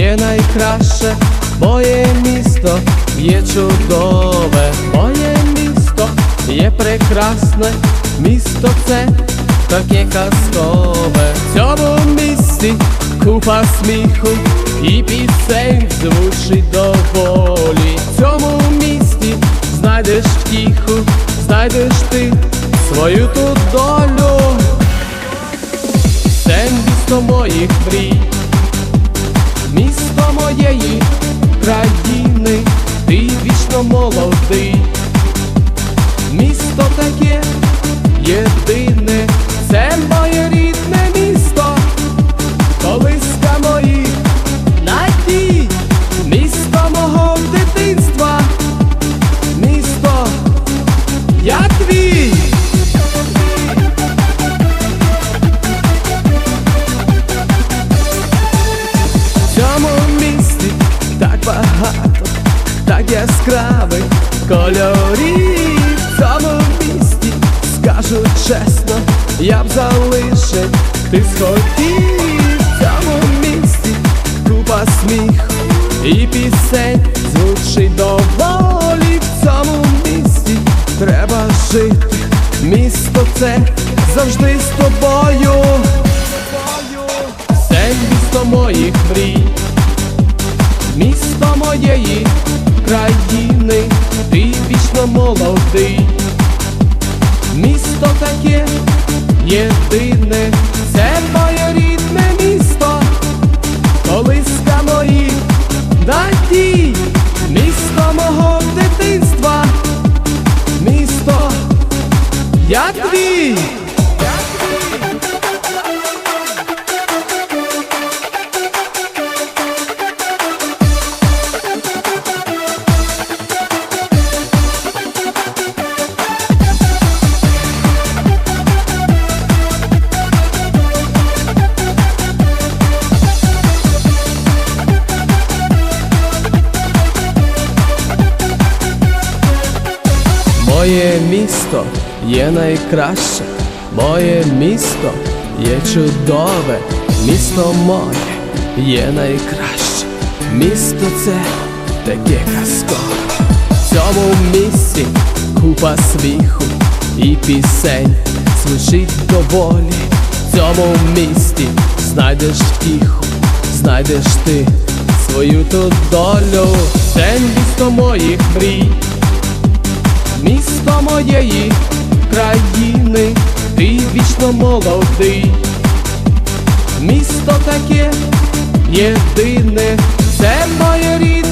найкраще, моє місто є чудове, моє місто є прекрасне, місто це таке казкове. В цьому місті купа сміху і пісень звучить доволі. Багато, так яскравих кольорів. В цьому місті, скажу чесно, я б залишив, ти схотів. В цьому місті купа сміху і пісень звучить доволі. В цьому місті треба жити. Місто це завжди з тобою. Це місто моїх мрій, моєї країни, ти вічно молодий, місто таке це Моє місто є найкраще, моє місто є чудове, місто моє є найкраще, місто це таке казкове. В цьому місці купа сміху і пісень звучить доволі. В цьому місті знайдеш втіху, знайдеш ти свою тут долю. Це місто моїх мрій моєї країни, ти вічно молодий. Місто таке єдине, це моє рідне.